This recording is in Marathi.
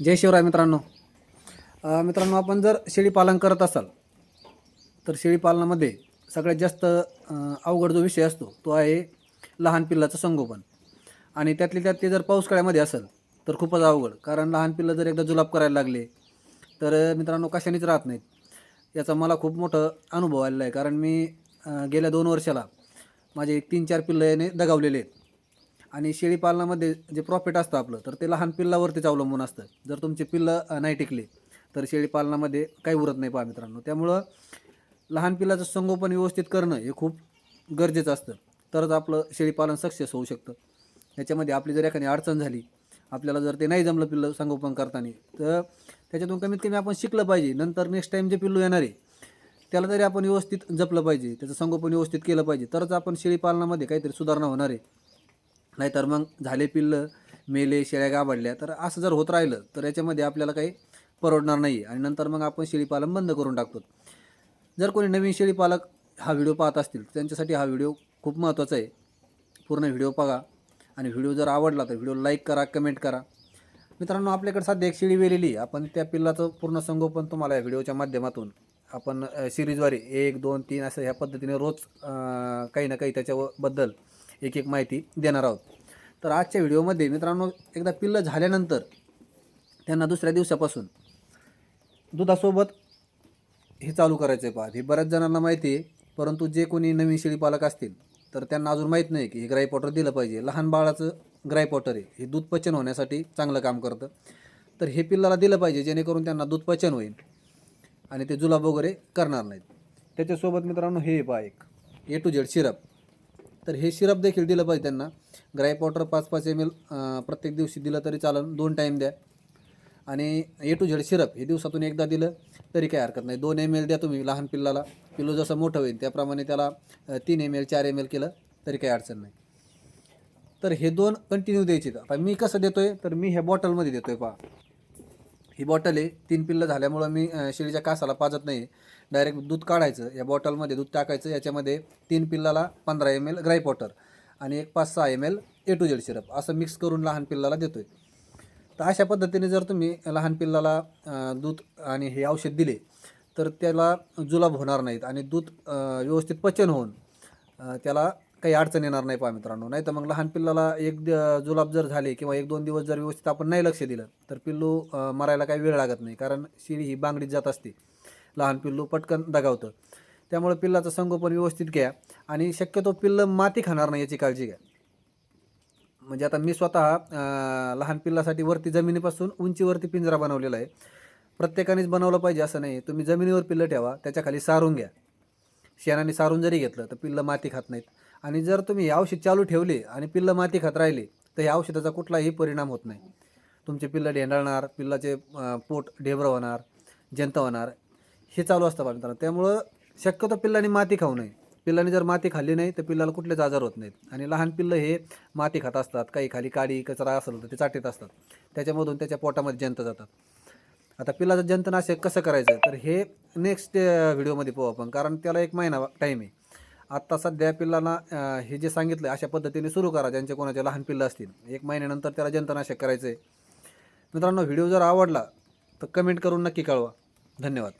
जय शिवराय मित्रांनो. मित्रांनो आपण जर शेळीपालन करत असाल तर शेळीपालनामध्ये सगळ्यात जास्त अवघड जो विषय असतो तो आहे लहान पिल्लाचं संगोपन. आणि त्यातली त्यात ते जर पाऊसकाळ्यामध्ये असेल तर खूपच अवघड. कारण लहान पिल्लं जर एकदा जुलाब करायला लागले तर मित्रांनो कशानेच राहत नाहीत. याचा मला खूप मोठं अनुभव आलेला आहे. कारण मी गेल्या दोन वर्षाला माझे एक तीन चार पिल्लं याने दगावलेले आहेत. आणि शेळीपालनामध्ये जे प्रॉफिट असतं आपलं तर ते लहान पिल्लावरतीच अवलंबून असतं. जर तुमचे पिल्लं नाही टिकले तर शेळीपालनामध्ये काही उरत नाही पहा मित्रांनो. त्यामुळं लहान पिल्लाचं संगोपन व्यवस्थित करणं हे खूप गरजेचं असतं. तरच आपलं शेळीपालन सक्सेस होऊ शकतं. याच्यामध्ये आपली जर एखादी अडचण झाली आपल्याला जर ते नाही जमलं पिल्लं संगोपन करताना तर त्याच्यातून कमीत कमी आपण शिकलं पाहिजे. नंतर नेक्स्ट टाईम जे पिल्लू येणार आहे त्याला तरी आपण व्यवस्थित जपलं पाहिजे. त्याचं संगोपन व्यवस्थित केलं पाहिजे. तरच आपण शेळीपालनामध्ये काहीतरी सुधारणा होणार आहे. नाहीतर मग झाले पिल्लं मेले शेळ्या गाबडल्या. तर असं जर होत राहिलं तर याच्यामध्ये आपल्याला काही परवडणार नाही आणि नंतर मग आपण शेळीपालन बंद करून टाकतो. जर कोणी नवीन शेळीपालक हा व्हिडिओ पाहत असतील त्यांच्यासाठी हा व्हिडिओ खूप महत्त्वाचा आहे. पूर्ण व्हिडिओ बघा. आणि व्हिडिओ जर आवडला तर व्हिडिओ लाईक करा कमेंट करा. मित्रांनो आपल्याकडे सध्या एक शेळी वेलेली आपण त्या पिल्लाचं पूर्ण संगोपन तुम्हाला या व्हिडिओच्या माध्यमातून आपण सिरीजवारी एक दोन तीन असं ह्या पद्धतीने रोज काही ना काही त्याच्याबद्दल एक एक माहिती देणार आहोत. तर आजच्या व्हिडिओमध्ये मित्रांनो एकदा पिल्लं झाल्यानंतर त्यांना दुसऱ्या दिवसापासून दुधासोबत हे चालू करायचं आहे पहा. हे बऱ्याच जणांना माहिती आहे परंतु जे कोणी नवीन शेळी पालक असतील तर त्यांना अजून माहीत नाही की हे ग्राई पॉटर दिलं पाहिजे. लहान बाळाचं ग्राई पॉटर आहे. हे दूध पचन होण्यासाठी चांगलं काम करतं. तर हे पिल्लाला दिलं पाहिजे जेणेकरून त्यांना दूध पचन होईल आणि ते जुलाब वगैरे करणार नाहीत. त्याच्यासोबत मित्रांनो हे पहा एक. ए टू झेड सिरप तर हे सिरप देखील दिलं पाहिजे त्यांना. ग्राई पॉटर पाच पाच एम एल प्रत्येक दिवशी दिलं तरी चालेल. दोन टाईम द्या. आणि ए टू झेड सिरप हे दिवसातून एकदा दिलं तरी काही हरकत नाही. दोन एम एल द्या तुम्ही लहान पिल्लाला. पिल्लू जसं मोठं होईल त्याप्रमाणे त्याला तीन एम एल चार एम एल केलं तरी काही अडचण नाही. तर हे दोन कंटिन्यू द्यायचे आता मी कसं देतोय? तर मी ह्या बॉटलमध्ये देतोय पहा. ही बॉटल आहे. तीन पिल्लं झाल्यामुळं मी शेळीच्या कासाला पाजत नाही डायरेक्ट दूध काढायचं. या बॉटलमध्ये दूध टाकायचं. याच्यामध्ये तीन पिल्लाला पंधरा एम एल ग्राई पॉटर आणि एक पाच सहा M L A to Z syrup असं मिक्स करून लहान पिल्लाला देतो आहे तर अशा पद्धतीने जर तुम्ही लहान पिल्लाला दूध आणि हे औषध दिले तर त्याला जुलाब होणार नाहीत आणि दूध व्यवस्थित पचन होऊन त्याला काही अडचण येणार नाही पहा मित्रांनो. नाही तर मग लहान पिल्लाला एक द- जुलाब जर झाले किंवा एक दोन दिवस जर व्यवस्थित आपण नाही लक्ष दिलं तर पिल्लू मरायला काही वेळ लागत नाही. कारण शिडी ही बांगडीत जात असते. लहान पिल्लू पटकन दगावतं. त्यामुळे पिल्लाचं संगोपन व्यवस्थित घ्या आणि शक्यतो पिल्लं माती खाणार नाही याची काळजी घ्या. म्हणजे आता मी स्वतः लहान पिल्लासाठी वरती जमिनीपासून उंचीवरती पिंजरा बनवलेला आहे. प्रत्येकानेच बनवलं पाहिजे असं नाही. तुम्ही जमिनीवर पिल्लं ठेवा त्याच्याखाली सारून घ्या. शेणाने सारून जरी घेतलं तर पिल्लं माती खात नाहीत. आणि जर तुम्ही हे औषध चालू ठेवले आणि पिल्लं माती खात राहिले तर ह्या औषधाचा कुठलाही परिणाम होत नाही. तुमचे पिल्लं ढेंडाळणार पिल्लाचे पोट ढेबरं होणार जंत होणार हे चालू असतं पाहिजे त्यामुळं शक्यतो पिल्लांनी माती खाऊ नये. पिल्लांनी जर माती खाल्ली नाही तर पिल्लाला कुठलेच आजार होत नाहीत. आणि लहान पिल्लं हे माती खात असतात. काही खाली काडी कचरा असेल तर ते चाटीत असतात. त्याच्यामधून त्याच्या पोटामध्ये जंत जातात. आता पिल्लाचं जंतनाशक कसं करायचं? तर हे नेक्स्ट व्हिडिओमध्ये पाहू आपण. कारण त्याला एक महिना टाईम आहे. आत्ता सध्या पिल्लांना हे जे सांगितलं अशा पद्धतीने सुरू करा ज्यांचे कोणाचे लहान पिल्लं असतील. एक महिन्यानंतर त्याला जंतनाशक करायचं आहे मित्रांनो व्हिडिओ जर आवडला तर कमेंट करून नक्की कळवा. धन्यवाद.